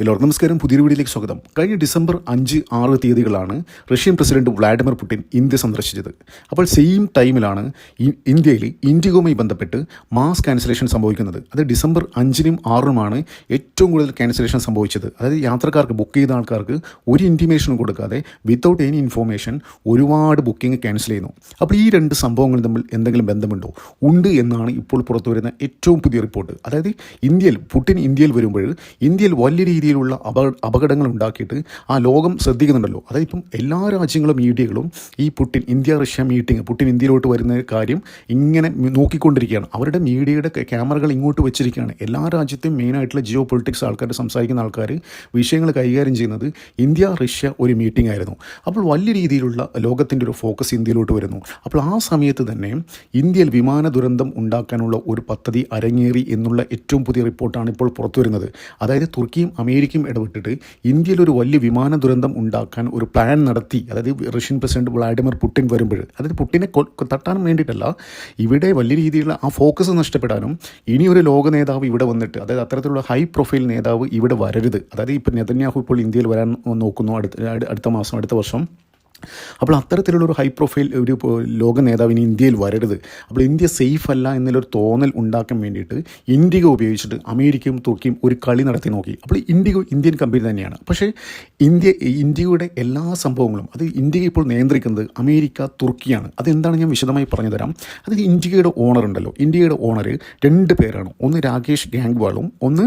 എല്ലാവർക്കും നമസ്കാരം. പുതിയ വീഡിയോയിലേക്ക് സ്വാഗതം. കഴിഞ്ഞ ഡിസംബർ അഞ്ച് ആറ് തീയതികളാണ് Russian president Vladimir Putin India സന്ദർശിച്ചത്. അപ്പോൾ സെയിം ടൈമിലാണ് ഇന്ത്യയിൽ ഇൻഡിഗോമായി ബന്ധപ്പെട്ട് മാസ് ക്യാൻസലേഷൻ സംഭവിക്കുന്നത്. അത് ഡിസംബർ അഞ്ചിനും ആറിനുമാണ് ഏറ്റവും കൂടുതൽ ക്യാൻസലേഷൻ സംഭവിച്ചത്. അതായത് യാത്രക്കാർക്ക് ബുക്ക് ചെയ്ത ആൾക്കാർക്ക് ഒരു ഇന്റിമേഷനും കൊടുക്കാതെ വിത്തൗട്ട് എനി ഇൻഫോർമേഷൻ ഒരുപാട് ബുക്കിംഗ് ക്യാൻസൽ ചെയ്യുന്നു. അപ്പോൾ ഈ രണ്ട് സംഭവങ്ങൾ തമ്മിൽ എന്തെങ്കിലും ബന്ധമുണ്ടോ? ഉണ്ട് എന്നാണ് ഇപ്പോൾ പുറത്തു വരുന്ന ഏറ്റവും പുതിയ റിപ്പോർട്ട്. അതായത് ഇന്ത്യയിൽ പുടിൻ ഇന്ത്യയിൽ വരുമ്പോൾ ഇന്ത്യയിൽ വലിയ രീതിയിലുള്ള അപക അപകടങ്ങൾ ഉണ്ടാക്കിയിട്ട് ആ ലോകം ശ്രദ്ധിക്കുന്നുണ്ടല്ലോ. അതായത് ഇപ്പം എല്ലാ രാജ്യങ്ങളും മീഡിയകളും ഈ Putin India Russia meeting Putin ഇന്ത്യയിലോട്ട് വരുന്ന കാര്യം ഇങ്ങനെ നോക്കിക്കൊണ്ടിരിക്കുകയാണ്. അവരുടെ മീഡിയയുടെ ക്യാമറകൾ ഇങ്ങോട്ട് വെച്ചിരിക്കുകയാണ്. എല്ലാ രാജ്യത്തെയും മെയിനായിട്ടുള്ള ജിയോ പൊളിറ്റിക്സ് ആൾക്കാർ സംസാരിക്കുന്ന ആൾക്കാർ വിഷയങ്ങൾ കൈകാര്യം ചെയ്യുന്നത് ഇന്ത്യ റഷ്യ ഒരു മീറ്റിംഗ് ആയിരുന്നു. അപ്പോൾ വലിയ രീതിയിലുള്ള ലോകത്തിന്റെ ഒരു ഫോക്കസ് ഇന്ത്യയിലോട്ട് വരുന്നു. അപ്പോൾ ആ സമയത്ത് തന്നെ ഇന്ത്യയിൽ വിമാന ദുരന്തം ഉണ്ടാക്കാനുള്ള ഒരു പദ്ധതി അരങ്ങേറി എന്നുള്ള ഏറ്റവും പുതിയ റിപ്പോർട്ടാണ് ഇപ്പോൾ പുറത്തുവരുന്നത്. അതായത് തുർക്കിയും അമേരിക്കയും ഇടപെട്ടിട്ട് ഇന്ത്യയിൽ ഒരു വലിയ വിമാന ദുരന്തം ഉണ്ടാക്കാൻ ഒരു പ്ലാൻ നടത്തി. അതായത് റഷ്യൻ പ്രസിഡന്റ് വ്ളാഡിമിർ പുടിൻ വരുമ്പോൾ. അതായത് തട്ടാനും തട്ടാൻ വേണ്ടിയിട്ടല്ല ഇവിടെ വലിയ രീതിയിലുള്ള ആ ഫോക്കസ് നഷ്ടപ്പെടാനും ഇനി ഒരു ലോക നേതാവ് ഇവിടെ വന്നിട്ട് അതായത് അത്തരത്തിലുള്ള ഹൈ പ്രൊഫൈൽ നേതാവ് ഇവിടെ വരരുത്. അതായത് ഇപ്പോൾ നെതന്യാഹു ഇപ്പോൾ ഇന്ത്യയിൽ വരാൻ നോക്കുന്നു അടുത്ത അടുത്ത മാസം അടുത്ത വർഷം. അപ്പോൾ അത്തരത്തിലുള്ള ഒരു ഹൈ പ്രൊഫൈൽ ഒരു ലോക നേതാവ് ഇനി ഇന്ത്യയിൽ വരരുത്. അപ്പോൾ ഇന്ത്യ സേഫ് അല്ല എന്നുള്ളൊരു തോന്നൽ ഉണ്ടാക്കാൻ വേണ്ടിയിട്ട് ഇൻഡിഗോ ഉപയോഗിച്ചിട്ട് അമേരിക്കയും തുർക്കിയും ഒരു കളി നടത്തി നോക്കി. അപ്പോൾ ഇൻഡിഗോ ഇന്ത്യൻ കമ്പനി തന്നെയാണ്. പക്ഷേ ഇന്ത്യ ഇന്ത്യയുടെ എല്ലാ സംഭവങ്ങളും അത് ഇന്ത്യ ഇപ്പോൾ നിയന്ത്രിക്കുന്നത് അമേരിക്ക തുർക്കിയാണ്. അതെന്താണ് ഞാൻ വിശദമായി പറഞ്ഞു തരാം അത് ഇന്ത്യയുടെ ഓണർ ഉണ്ടല്ലോ. ഇന്ത്യയുടെ ഓണർ രണ്ട് പേരാണ്. ഒന്ന് രാകേഷ് ഗാംഗ്വാളും ഒന്ന്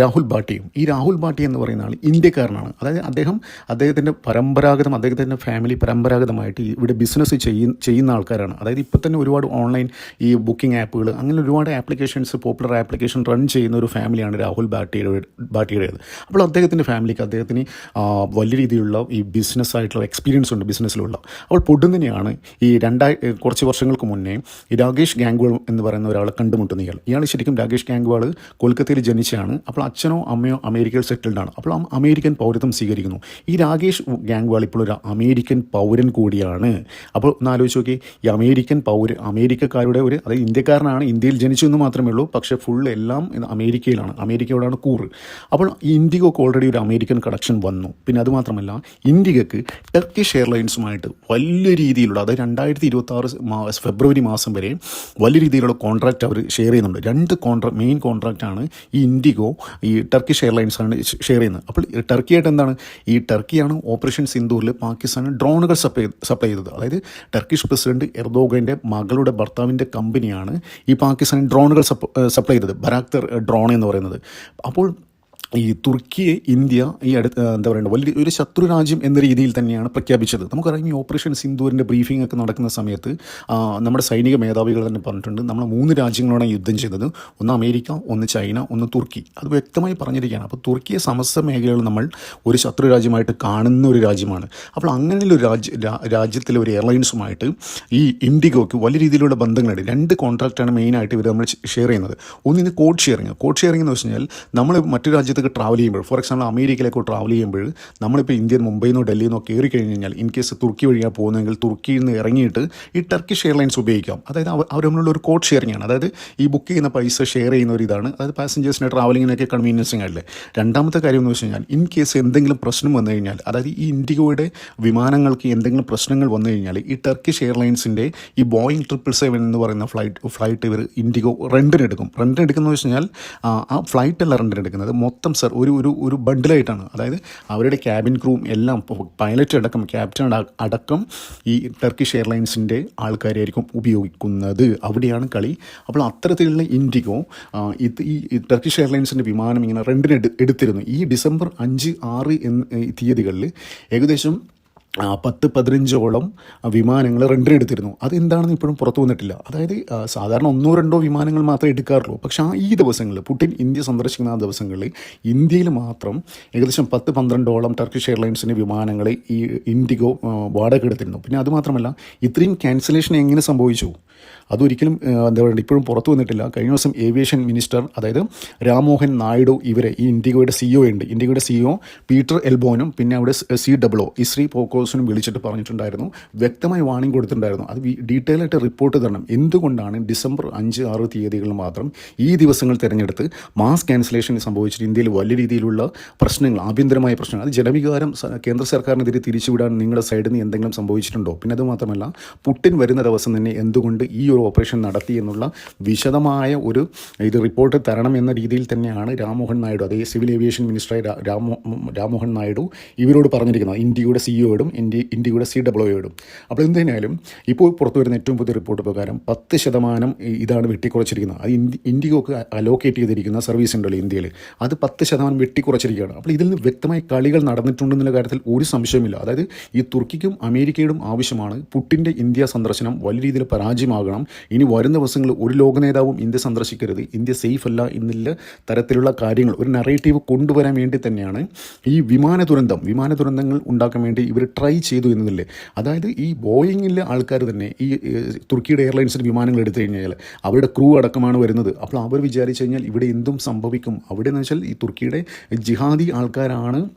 രാഹുൽ ഭാട്ടിയും. ഈ രാഹുൽ ഭാട്ടി എന്ന് പറയുന്ന ആൾ ഇന്ത്യക്കാരനാണ്. അതായത് അദ്ദേഹം അദ്ദേഹത്തിന്റെ പരമ്പരാഗതം അദ്ദേഹത്തിന്റെ ഫാമിലി പരമ്പരാഗതമായിട്ട് ഇവിടെ ബിസിനസ് ചെയ്യുന്ന ചെയ്യുന്ന ആൾക്കാരാണ്. അതായത് ഇപ്പോൾ തന്നെ ഒരുപാട് ഓൺലൈൻ ഈ ബുക്കിംഗ് ആപ്പുകൾ അങ്ങനെ ഒരുപാട് ആപ്ലിക്കേഷൻസ് പോപ്പുലർ ആപ്ലിക്കേഷൻ റൺ ചെയ്യുന്ന ഒരു ഫാമിലിയാണ് രാഹുൽ ബാട്ടിയുടെ ബാട്ടിയുടേത് അപ്പോൾ അദ്ദേഹത്തിന്റെ ഫാമിലിക്ക് അദ്ദേഹത്തിന് വലിയ രീതിയിലുള്ള ഈ ബിസിനസ് ആയിട്ടുള്ള എക്സ്പീരിയൻസ് ഉണ്ട് ബിസിനസ്സിലുള്ള അപ്പോൾ പൊടുന്നനെയാണ് ഈ രണ്ടായി കുറച്ച് വർഷങ്ങൾക്ക് മുന്നേ രാകേഷ് ഗാംഗ്വാൾ എന്ന് പറയുന്ന ഒരാളെ കണ്ടുമുട്ടുന്ന ഇയാൾ. ഇയാൾ ശരിക്കും രാകേഷ് ഗാംഗ്വാൾ കൊൽക്കത്തയിൽ ജനിച്ചാണ്. അപ്പോൾ അച്ഛനോ അമ്മയോ അമേരിക്കയിൽ സെറ്റിൽഡ് ആണ്. അപ്പോൾ അമേരിക്കൻ പൗരത്വം സ്വീകരിക്കുന്നു. ഈ രാകേഷ് ഗാംഗ്വാൾ ഇപ്പോൾ ഒരു അമേരിക്കൻ പൗരൻ കൂടിയാണ്. അപ്പോൾ ഒന്ന് ആലോചിച്ച് നോക്കി. ഈ അമേരിക്കൻ പൗര അമേരിക്കക്കാരുടെ ഒരു അതായത് ഇന്ത്യക്കാരനാണ് ഇന്ത്യയിൽ ജനിച്ചു എന്ന് മാത്രമേ ഉള്ളൂ. പക്ഷേ ഫുൾ എല്ലാം അമേരിക്കയിലാണ്. അമേരിക്കയോടാണ് കൂറ്. അപ്പോൾ ഇൻഡിഗോക്ക് ഓൾറെഡി ഒരു അമേരിക്കൻ കണക്ഷൻ വന്നു. പിന്നെ അതുമാത്രമല്ല ഇന്ത്യയ്ക്ക് ടർക്കിഷ് എയർലൈൻസുമായിട്ട് വലിയ രീതിയിലുള്ള അതായത് രണ്ടായിരത്തി ഇരുപത്തി ആറ് ഫെബ്രുവരി മാസം വരെ വലിയ രീതിയിലുള്ള കോൺട്രാക്റ്റ് അവർ ഷെയർ ചെയ്യുന്നുണ്ട്. രണ്ട് കോൺട്രാക്ട് മെയിൻ കോൺട്രാക്റ്റാണ് ഈ ഇൻഡിഗോ ഈ ടർക്കിഷ് എയർലൈൻസാണ് ഷെയർ ചെയ്യുന്നത്. അപ്പോൾ ടർക്കിയായിട്ട് എന്താണ്? ഈ ടർക്കിയാണ് ഓപ്പറേഷൻ സിന്ദൂറിൽ പാകിസ്ഥാന് ഡ്രോണുകൾ സപ്ലൈ സപ്ലൈ ചെയ്തത്. അതായത് ടർക്കിഷ് പ്രസിഡന്റ് എർദോഗന്റെ മകളുടെ ഭർത്താവിന്റെ കമ്പനിയാണ് ഈ പാകിസ്ഥാൻ ഡ്രോണുകൾ സപ്ലൈ ചെയ്തത്. ബരാക്തർ ഡ്രോൺ എന്ന് പറയുന്നത്. അപ്പോൾ ഈ തുർക്കിയെ ഇന്ത്യ ഈ അടുത്ത് എന്താ പറയുക വലിയ ഒരു ശത്രു രാജ്യം എന്ന രീതിയിൽ തന്നെയാണ് പ്രഖ്യാപിച്ചത്. നമുക്കറിയാം ഈ ഓപ്പറേഷൻ സിന്ധൂരിന്റെ ബ്രീഫിംഗ് ഒക്കെ നടക്കുന്ന സമയത്ത് നമ്മുടെ സൈനിക മേധാവികൾ തന്നെ പറഞ്ഞിട്ടുണ്ട് നമ്മൾ മൂന്ന് രാജ്യങ്ങളോടാണ് യുദ്ധം ചെയ്തത്. ഒന്ന് അമേരിക്ക ഒന്ന് ചൈന ഒന്ന് തുർക്കി. അത് വ്യക്തമായി പറഞ്ഞിരിക്കുകയാണ്. അപ്പോൾ തുർക്കിയെ സമസ്ത മേഖലകൾ നമ്മൾ ഒരു ശത്രു രാജ്യമായിട്ട് കാണുന്ന ഒരു രാജ്യമാണ്. അപ്പോൾ അങ്ങനെയുള്ള ഒരു രാജ്യ രാജ്യത്തിലെ ഒരു എയർലൈൻസുമായിട്ട് ഈ ഇൻഡിഗോയ്ക്ക് വലിയ രീതിയിലുള്ള ബന്ധങ്ങളുണ്ട്. രണ്ട് കോൺട്രാക്റ്റാണ് മെയിനായിട്ട് ഇവർ നമ്മൾ ഷെയർ ചെയ്യുന്നത്. ഒന്ന് ഇന്ന് കോഡ് ഷെയറിങ് കോഡ് ഷെയറിംഗ് എന്ന് വെച്ച് കഴിഞ്ഞാൽ നമ്മൾ മറ്റു രാജ്യത്തേക്ക് ട്രാവൽ ചെയ്യുമ്പോൾ ഫോർ എക്സാമ്പിൾ അമേരിക്കയിലേക്ക് ട്രാവൽ ചെയ്യുമ്പോൾ നമ്മളിപ്പോൾ ഇന്ത്യൻ മുംബൈയിൽ നിന്നോ ഡൽഹിയിൽ നിന്നോ കയറി കഴിഞ്ഞ് കഴിഞ്ഞാൽ ഇൻ കേസ് തുർക്കി വഴിയാണ് പോകുന്നതെങ്കിൽ തുർക്കിയിൽ നിന്ന് ഇറങ്ങിയിട്ട് ഈ ടർക്കിഷ് എയർലൈൻസ് ഉപയോഗിക്കാം. അതായത് അവർ തമ്മിലുള്ള ഒരു കോഡ് ഷെയറിംഗ് ആണ്. അതായത് ഈ ബുക്ക് ചെയ്യുന്ന പൈസ ഷെയർ ചെയ്യുന്ന ഒരു ഇതാണ്. അതായത് പാസഞ്ചേഴ്സിന്റെ ട്രാവലിങ്ങിനൊക്കെ കൺവീനിയൻസിങ് ആയില്ലേ രണ്ടാമത്തെ കാര്യം എന്ന് വെച്ച് കഴിഞ്ഞാൽ ഇൻ കേസ് എന്തെങ്കിലും പ്രശ്നം വന്നു കഴിഞ്ഞാൽ അതായത് ഈ ഇൻഡിഗോയുടെ വിമാനങ്ങൾക്ക് എന്തെങ്കിലും പ്രശ്നങ്ങൾ വന്നു കഴിഞ്ഞാൽ ഈ ടർക്കിഷ് എയർലൈൻസിന്റെ ഈ ബോയിങ് ട്രിപ്പിൾ സെവൻ എന്ന് പറയുന്ന ഫ്ലൈറ്റ് ഫ്ലൈറ്റ് ഇവർ ഇൻഡിഗോ റെന്റിനെടുക്കും എടുക്കും. റെന്റിന് എടുക്കുന്നത് വെച്ച് കഴിഞ്ഞാൽ ആ, ഫ്ലൈറ്റ് അല്ല റെന്റിന് എടുക്കുന്നത്. മൊത്തം സർ ഒരു ഒരു ഒരു ബണ്ടിലായിട്ടാണ്. അതായത് അവരുടെ ക്യാബിൻ ക്രൂവും എല്ലാം പൈലറ്റ് അടക്കം ക്യാപ്റ്റൻ അട- അടക്കം ഈ ടർക്കിഷ് എയർലൈൻസിന്റെ ആൾക്കാരെയായിരിക്കും ഉപയോഗിക്കുന്നത്. അവിടെയാണ് കളി. അപ്പോൾ അത്തരത്തിലുള്ള ഇൻഡിഗോ ഇത് ഈ ടർക്കിഷ് എയർലൈൻസിന്റെ വിമാനം ഇങ്ങനെ റെന്റിന് എടുത്തിരുന്നു. ഈ ഡിസംബർ അഞ്ച് ആറ് എന്ന തീയതികളിൽ ഏകദേശം പത്ത് പതിനഞ്ചോളം വിമാനങ്ങൾ റെന്റിന് എടുത്തിരുന്നു. അതെന്താണെന്ന് ഇപ്പോഴും പുറത്തു വന്നിട്ടില്ല. അതായത് സാധാരണ ഒന്നോ രണ്ടോ വിമാനങ്ങൾ മാത്രമേ എടുക്കാറുള്ളൂ. പക്ഷേ ആ ഈ ദിവസങ്ങളിൽ പുട്ടിൻ ഇന്ത്യ സന്ദർശിക്കുന്ന ആ ദിവസങ്ങളിൽ ഇന്ത്യയിൽ മാത്രം ഏകദേശം പത്ത് പന്ത്രണ്ടോളം ടർക്കിഷ് എയർലൈൻസിന്റെ വിമാനങ്ങൾ ഈ ഇൻഡിഗോ വാടക എടുത്തിരുന്നു. പിന്നെ അതുമാത്രമല്ല ഇത്രയും ക്യാൻസലേഷൻ എങ്ങനെ സംഭവിച്ചു? അതൊരിക്കലും എന്താ പറയുക ഇപ്പോഴും പുറത്തു വന്നിട്ടില്ല. കഴിഞ്ഞ ദിവസം ഏവിയേഷൻ മിനിസ്റ്റർ അതായത് രാമോഹൻ നായിഡു ഇവരെ ഈ ഇൻഡിഗോയുടെ സിഇഒ ഉണ്ട്. ഇൻഡിഗോയുടെ സിഇഒ പീറ്റർ എൽബോനും പിന്നെ അവിടെ സി ഡബ്ലോ ഇസ്രി പോക്കോസിനും വിളിച്ചിട്ട് പറഞ്ഞിട്ടുണ്ടായിരുന്നു. വ്യക്തമായി വാണിംഗ് കൊടുത്തിട്ടുണ്ടായിരുന്നു. അത് ഡീറ്റെയിൽ ആയിട്ട് റിപ്പോർട്ട് തരണം. എന്തുകൊണ്ടാണ് ഡിസംബർ അഞ്ച് ആറ് തീയതികളിൽ മാത്രം ഈ ദിവസങ്ങൾ തിരഞ്ഞെടുത്ത് മാസ് ക്യാൻസലേഷൻ സംഭവിച്ചിട്ട് ഇന്ത്യയിൽ വലിയ രീതിയിലുള്ള പ്രശ്നങ്ങൾ ആഭ്യന്തരമായ പ്രശ്നങ്ങൾ അത് ജനവികാരം കേന്ദ്ര സർക്കാരിനെതിരെ തിരിച്ചുവിടാൻ നിങ്ങളുടെ സൈഡിൽ നിന്ന് എന്തെങ്കിലും സംഭവിച്ചിട്ടുണ്ടോ? പിന്നെ അത് മാത്രമല്ല പുട്ടിൻ വരുന്ന ദിവസം തന്നെ എന്തുകൊണ്ട് ഈ ഒരു ഓപ്പറേഷൻ നടത്തി എന്നുള്ള വിശദമായ ഒരു ഇത് റിപ്പോർട്ട് തരണം എന്ന രീതിയിൽ തന്നെയാണ് രാംമോഹൻ നായിഡു അതേ സിവിൽ ഏവിയേഷൻ മിനിസ്റ്ററായ രാംമോഹൻ നായിഡു ഇവരോട് പറഞ്ഞിരിക്കുന്നത് ഇന്ത്യയുടെ സിഇഒയോടും ഇന്ത്യ ഇന്ത്യയുടെ സി ഡബ്ല്യുയോടും അപ്പോൾ എന്തായാലും ഇപ്പോൾ പുറത്തു വരുന്ന ഏറ്റവും പുതിയ റിപ്പോർട്ട് പ്രകാരം പത്ത് ശതമാനം ഇതാണ് വെട്ടിക്കുറച്ചിരിക്കുന്നത്. അത് ഇന്ത്യ ഇന്ത്യയ്ക്ക് അലോക്കേറ്റ് ചെയ്തിരിക്കുന്ന സർവീസ് ഉണ്ടല്ലോ ഇന്ത്യയിൽ. അത് പത്ത് ശതമാനം വെട്ടിക്കുറച്ചിരിക്കുകയാണ്. അപ്പോൾ ഇതിൽ നിന്ന് വ്യക്തമായ കളികൾ നടന്നിട്ടുണ്ടെന്നുള്ള കാര്യത്തിൽ ഒരു സംശയമില്ല അതായത് ഈ തുർക്കിക്കും അമേരിക്കയോടും ആവശ്യമാണ് പുട്ടിന്റെ ഇന്ത്യ സന്ദർശനം വലിയ രീതിയിൽ പരാജയമാകണം ഇനി വരുന്ന ദിവസങ്ങളിൽ ഒരു ലോക നേതാവും ഇന്ത്യ സന്ദർശിക്കരുത്. ഇന്ത്യ സേഫ് അല്ല എന്നുള്ള തരത്തിലുള്ള കാര്യങ്ങൾ ഒരു നറേറ്റീവ് കൊണ്ടുവരാൻ വേണ്ടി തന്നെയാണ് ഈ വിമാന ദുരന്തം. വിമാന ദുരന്തങ്ങൾ ഉണ്ടാക്കാൻ വേണ്ടി ഇവർ ട്രൈ ചെയ്തു എന്നതില്ലേ? അതായത് ഈ ബോയിങ്ങിലെ ആൾക്കാർ തന്നെ ഈ തുർക്കിയുടെ എയർലൈൻസിന്റെ വിമാനങ്ങൾ എടുത്തു കഴിഞ്ഞാൽ അവരുടെ ക്രൂ അടക്കമാണ് വരുന്നത്. അപ്പോൾ അവർ വിചാരിച്ചു കഴിഞ്ഞാൽ ഇവിടെ എന്തും സംഭവിക്കും. അവിടെ എന്ന് വെച്ചാൽ ഈ തുർക്കിയുടെ ജിഹാദി ആൾക്കാരാണ്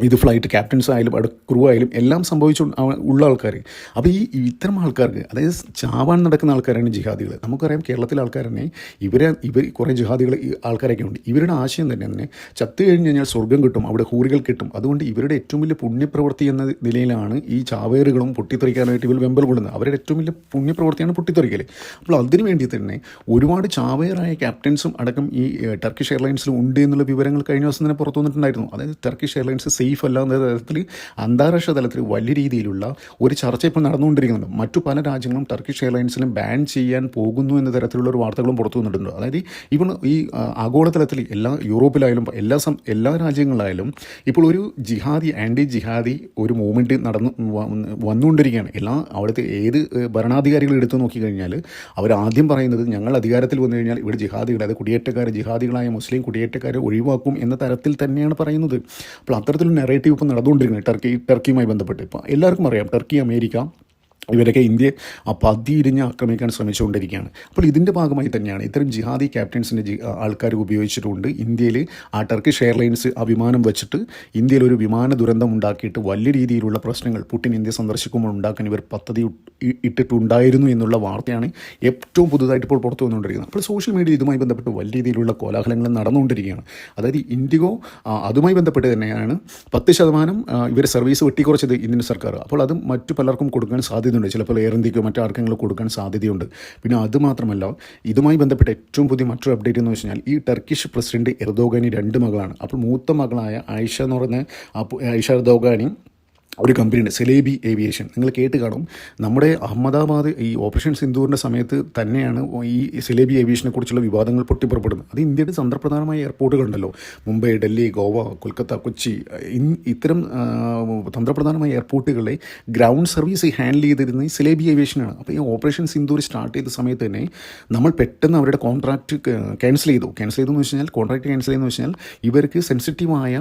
ഇത് ഫ്ലൈറ്റ് ക്യാപ്റ്റൻസ് ആയാലും അവിടെ ക്രൂ ആയാലും എല്ലാം സംഭവിച്ചു ഉള്ള ആൾക്കാർ അപ്പോൾ ഈ ഇത്തരം ആൾക്കാർക്ക് അതായത് ചാവാൻ നടക്കുന്ന ആൾക്കാരാണ് ജിഹാദികൾ നമുക്കറിയാം കേരളത്തിലെ ആൾക്കാർ തന്നെ ഇവരെ ഇവർ കുറേ ജിഹാദികൾ ആൾക്കാരൊക്കെ ഉണ്ട്. ഇവരുടെ ആശയം തന്നെ തന്നെ ചത്തു കഴിഞ്ഞ് കഴിഞ്ഞാൽ സ്വർഗം കിട്ടും അവിടെ ഹൂറികൾ കിട്ടും. അതുകൊണ്ട് ഇവരുടെ ഏറ്റവും വലിയ പുണ്യപ്രവൃത്തി എന്ന നിലയിലാണ് ഈ ചാവേറുകളും പൊട്ടിത്തെറിക്കാനായിട്ട് ഇവർ വെമ്പൽ കൊള്ളുന്നത്. അവരുടെ ഏറ്റവും വലിയ പുണ്യപ്രവൃത്തിയാണ് പൊട്ടിത്തെറിക്കൽ അപ്പോൾ അതിനു വേണ്ടി തന്നെ ഒരുപാട് ചാവേറായ ക്യാപ്റ്റൻസും അടക്കം ഈ ടർക്കിഷ് എയർലൈൻസിലും ഉണ്ട് എന്നുള്ള വിവരങ്ങൾ കഴിഞ്ഞ ദിവസം തന്നെ പുറത്തു വന്നിട്ടുണ്ടായിരുന്നു. അതായത് ടർക്കിഷ് എയർലൈൻസ് സേഫ് അല്ല എന്ന തരത്തിൽ അന്താരാഷ്ട്ര തലത്തിൽ വലിയ രീതിയിലുള്ള ഒരു ചർച്ച ഇപ്പോൾ നടന്നുകൊണ്ടിരിക്കുന്നുണ്ട്. മറ്റു പല രാജ്യങ്ങളും ടർക്കിഷ് എയർലൈൻസിലും ബാൻ ചെയ്യാൻ പോകുന്നു എന്ന തരത്തിലുള്ള ഒരു വാർത്തകളും പുറത്തു വന്നിട്ടുണ്ട്. അതായത് ഇവൺ ഈ ആഗോളതലത്തിൽ എല്ലാ യൂറോപ്പിലായാലും എല്ലാ സം എല്ലാ രാജ്യങ്ങളിലായാലും ഇപ്പോൾ ഒരു ജിഹാദി ആന്റി ജിഹാദി ഒരു മൂവ്മെന്റ് നടന്നു വന്നുകൊണ്ടിരിക്കുകയാണ്. എല്ലാ അവിടുത്തെ ഏത് ഭരണാധികാരികൾ എടുത്തു നോക്കിക്കഴിഞ്ഞാൽ അവർ ആദ്യം പറയുന്നത് ഞങ്ങൾ അധികാരത്തിൽ വന്നു കഴിഞ്ഞാൽ ഇവിടെ ജിഹാദികൾ അതായത് കുടിയേറ്റക്കാർ ജിഹാദികളായ മുസ്ലിം കുടിയേറ്റക്കാരെ ഒഴിവാക്കും എന്ന തരത്തിൽ തന്നെയാണ് പറയുന്നത്. അപ്പോൾ അത്തരത്തിലുള്ള നെറേറ്റീവ് ഇപ്പോൾ നടന്നുകൊണ്ടിരിക്കുന്നത് ടർക്കി ടർക്കിയുമായി ബന്ധപ്പെട്ട്. ഇപ്പോൾ എല്ലാവർക്കും അറിയാം ടർക്കി അമേരിക്ക ഇവരൊക്കെ ഇന്ത്യയെ ആ പതിയിരിഞ്ഞ് ആക്രമിക്കാൻ ശ്രമിച്ചുകൊണ്ടിരിക്കുകയാണ്. അപ്പോൾ ഇതിന്റെ ഭാഗമായി തന്നെയാണ് ഇത്തരം ജിഹാദി ക്യാപ്റ്റൻസിന്റെ ജി ആൾക്കാർ ഉപയോഗിച്ചിട്ടുണ്ട്. ഇന്ത്യയിൽ ആ ടർക്കിഷ് എയർലൈൻസ് ആ വിമാനം വെച്ചിട്ട് ഇന്ത്യയിൽ ഒരു വിമാന ദുരന്തം ഉണ്ടാക്കിയിട്ട് വലിയ രീതിയിലുള്ള പ്രശ്നങ്ങൾ പുടിൻ ഇന്ത്യ സന്ദർശിക്കുമ്പോൾ ഉണ്ടാക്കാൻ ഇവർ പദ്ധതി ഇട്ടിട്ടുണ്ടായിരുന്നു എന്നുള്ള വാർത്തയാണ് ഏറ്റവും പുതുതായിട്ട് ഇപ്പോൾ പുറത്തു വന്നുകൊണ്ടിരിക്കുന്നത്. അപ്പോൾ സോഷ്യൽ മീഡിയ ഇതുമായി ബന്ധപ്പെട്ട് വലിയ രീതിയിലുള്ള കോലാഹലങ്ങൾ നടന്നുകൊണ്ടിരിക്കുകയാണ്. അതായത് ഇൻഡിഗോ അതുമായി ബന്ധപ്പെട്ട് തന്നെയാണ് പത്ത് ശതമാനം ഇവർ സർവീസ് വെട്ടിക്കുറച്ചത് ഇന്ത്യൻ സർക്കാർ. അപ്പോൾ അത് മറ്റു പലർക്കും കൊടുക്കാൻ സാധ്യതയുണ്ട് ചിലപ്പോൾ എയർ ഇന്ത്യക്കോ മറ്റാർക്കെങ്കിലും കൊടുക്കാൻ സാധ്യതയുണ്ട്. പിന്നെ അതുമാത്രമല്ല ഇതുമായി ബന്ധപ്പെട്ട ഏറ്റവും പുതിയ മറ്റൊരു അപ്ഡേറ്റ് എന്ന് വെച്ചാൽ ഈ ടർക്കിഷ് പ്രസിഡന്റ് എർദോഗാനി രണ്ട് മകളാണ്. അപ്പോൾ മൂത്ത മകളായ ആയിഷ എന്ന് പറഞ്ഞ ആയിഷ എർദോഗാനി ഒരു കമ്പനിയുണ്ട് സെലേബി ഏവിയേഷൻ നിങ്ങൾ കേട്ട് കാണും. നമ്മുടെ അഹമ്മദാബാദ് ഈ ഓപ്പറേഷൻ സിന്ധൂറിന്റെ സമയത്ത് തന്നെയാണ് ഈ സെലേബി ഏവിയേഷനെ കുറിച്ചുള്ള വിവാദങ്ങൾ പൊട്ടിപ്പുറപ്പെടുന്നത്. അത് ഇന്ത്യയുടെ തന്ത്രപ്രധാനമായ എയർപോർട്ടുകളുണ്ടല്ലോ മുംബൈ ഡൽഹി ഗോവ കൊൽക്കത്ത കൊച്ചി ഇത്തരം തന്ത്രപ്രധാനമായ എയർപോർട്ടുകളെ ഗ്രൗണ്ട് സർവീസ് ഹാൻഡിൽ ചെയ്തിരുന്നത് ഈ സെലേബി ഏവിയേഷനാണ് അപ്പോൾ ഈ ഓപ്പറേഷൻ സിന്ധൂർ സ്റ്റാർട്ട് ചെയ്ത സമയത്ത് തന്നെ നമ്മൾ പെട്ടെന്ന് അവരുടെ കോൺട്രാക്റ്റ് ക്യാൻസൽ ചെയ്തു. ക്യാൻസൽ ചെയ്തു എന്ന് വെച്ച് കഴിഞ്ഞാൽ കോൺട്രാക്ട് ക്യാൻസൽ ചെയ്തെന്ന് വെച്ച് കഴിഞ്ഞാൽ ഇവർക്ക് സെൻസിറ്റീവായ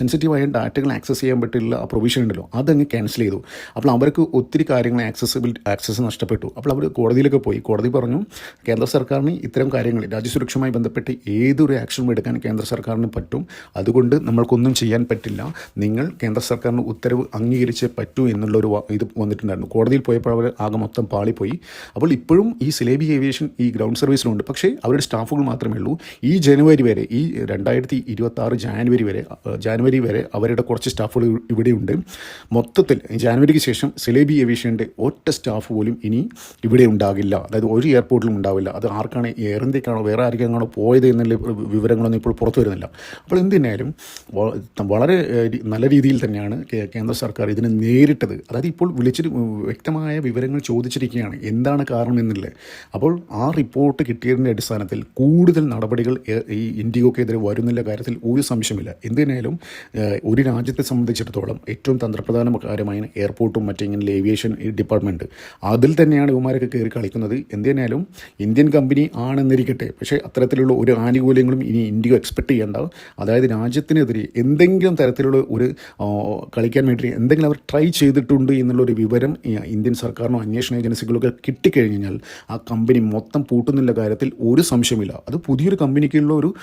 സെൻസിറ്റീവായ ഡാറ്റകൾ ആക്സസ് ചെയ്യാൻ പറ്റില്ല ആ പ്രൊവിഷൻ ഉണ്ടല്ലോ. അതങ്ങ് ക്യാൻസൽ ചെയ്തു. അപ്പോൾ അവർക്ക് ഒത്തിരി കാര്യങ്ങൾ ആക്സസിബിലിറ്റി ആക്സസ് നഷ്ടപ്പെട്ടു. അപ്പോൾ അവർ കോടതിയിലൊക്കെ പോയി. കോടതി പറഞ്ഞു കേന്ദ്ര സർക്കാരിന് ഇത്തരം കാര്യങ്ങൾ രാജ്യസുരക്ഷയുമായി ബന്ധപ്പെട്ട് ഏതൊരു ആക്ഷനും എടുക്കാൻ കേന്ദ്ര സർക്കാരിന് പറ്റും. അതുകൊണ്ട് നമ്മൾക്കൊന്നും ചെയ്യാൻ പറ്റില്ല. നിങ്ങൾ കേന്ദ്ര സർക്കാരിന് ഉത്തരവ് അംഗീകരിച്ചേ പറ്റൂ എന്നുള്ളൊരു ഇത് വന്നിട്ടുണ്ടായിരുന്നു. കോടതിയിൽ പോയപ്പോൾ അവർ ആകെ മൊത്തം പാളിപ്പോയി. അപ്പോൾ ഇപ്പോഴും ഈ സിലേബി ഏവിയേഷൻ ഈ ഗ്രൗണ്ട് സർവീസിലുണ്ട്. പക്ഷേ അവരുടെ സ്റ്റാഫുകൾ മാത്രമേ ഉള്ളൂ. ഈ ജനുവരി വരെ ഈ രണ്ടായിരത്തി ഇരുപത്തി ജാനുവരി വരെ ജാനുവരി വരെ അവരുടെ കുറച്ച് സ്റ്റാഫുകൾ ഇവിടെയുണ്ട്. മൊത്തത്തിൽ ജാനുവരിക്ക് ശേഷം സിലേബി ഏവിയേഷന്റെ ഒറ്റ സ്റ്റാഫ് പോലും ഇനി ഇവിടെ ഉണ്ടാകില്ല. അതായത് ഒരു എയർപോർട്ടിലും ഉണ്ടാവില്ല. അത് ആർക്കാണ് എയർ ഇന്ത്യക്കാണോ വേറെ ആർക്കാണോ പോയത് എന്നുള്ള വിവരങ്ങളൊന്നും ഇപ്പോൾ പുറത്തു വരുന്നില്ല. അപ്പോൾ എന്തിനായാലും വളരെ നല്ല രീതിയിൽ തന്നെയാണ് കേന്ദ്ര സർക്കാർ ഇതിനെ നേരിട്ടത്. അതായത് ഇപ്പോൾ വിളിച്ചിട്ട് വ്യക്തമായ വിവരങ്ങൾ ചോദിച്ചിരിക്കുകയാണ്. എന്താണ് കാരണം എന്നുള്ളത്. അപ്പോൾ ആ റിപ്പോർട്ട് കിട്ടിയതിന്റെ അടിസ്ഥാനത്തിൽ കൂടുതൽ നടപടികൾ ഈ ഇന്ത്യക്കെതിരെ വരുന്നില്ല. കാര്യത്തിൽ ഒരു സംശയമില്ല എന്തിനായാലും ഒരു രാജ്യത്തെ സംബന്ധിച്ചിടത്തോളം ഏറ്റവും തന്ത്രപ്രധാന കാര്യമായ എയർപോർട്ടും മറ്റിങ്ങനെ ഏവിയേഷൻ ഡിപ്പാർട്ട്മെന്റ് അതിൽ തന്നെയാണ് ഇവന്മാരൊക്കെ കയറി കളിക്കുന്നത്. എന്തിനാലും ഇന്ത്യൻ കമ്പനി ആണെന്നിരിക്കട്ടെ. പക്ഷേ അത്തരത്തിലുള്ള ഒരു ആനുകൂല്യങ്ങളും ഇനി ഇന്ത്യ എക്സ്പെക്ട് ചെയ്യേണ്ട അതായത് രാജ്യത്തിനെതിരെ എന്തെങ്കിലും തരത്തിലുള്ള ഒരു കളിക്കാൻ വേണ്ടി എന്തെങ്കിലും അവർ ട്രൈ ചെയ്തിട്ടുണ്ട് എന്നുള്ളൊരു വിവരം ഇന്ത്യൻ സർക്കാരിനോ അന്വേഷണ ഏജൻസികളൊക്കെ കിട്ടിക്കഴിഞ്ഞാൽ ആ കമ്പനി മൊത്തം പൂട്ടുന്നുള്ള കാര്യത്തിൽ ഒരു സംശയമില്ല അത് പുതിയൊരു കമ്പനിക്കുള്ള ഒരു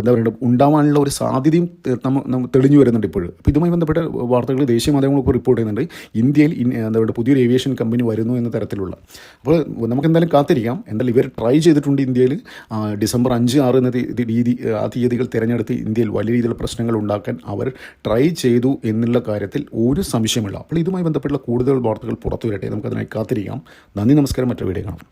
എന്താ പറയുക ഉണ്ടാവാനുള്ള ഒരു സാധ്യതയും തെളിഞ്ഞു വരുന്നുണ്ട് ഇപ്പോഴും. അപ്പോൾ ഇതുമായി ബന്ധപ്പെട്ട വാർത്തകൾ പത്രങ്ങൾ ദേശീയ മാധ്യമങ്ങളൊക്കെ റിപ്പോർട്ട് ചെയ്യുന്നുണ്ട്. ഇന്ത്യയിൽ എന്താ പറയുക പുതിയൊരു ഏവിയേഷൻ കമ്പനി വരുന്നു എന്ന തരത്തിലുള്ള. അപ്പോൾ നമുക്ക് എന്തായാലും കാത്തിരിക്കാം. എന്തായാലും ഇവർ ട്രൈ ചെയ്തിട്ടുണ്ട് ഇന്ത്യയിൽ. ഡിസംബർ അഞ്ച് ആറ് എന്ന രീതി ആ തീയതികൾ തിരഞ്ഞെടുത്ത് ഇന്ത്യയിൽ വലിയ രീതിയിലുള്ള പ്രശ്നങ്ങൾ ഉണ്ടാക്കാൻ അവർ ട്രൈ ചെയ്തു എന്നുള്ള കാര്യത്തിൽ ഒരു സംശയമില്ല അപ്പോൾ ഇതുമായി ബന്ധപ്പെട്ടുള്ള കൂടുതൽ വാർത്തകൾ പുറത്തു വരട്ടെ നമുക്കതിനായി കാത്തിരിക്കാം. നന്ദി നമസ്കാരം. മറ്റൊരു വീഡിയോ കാണാം.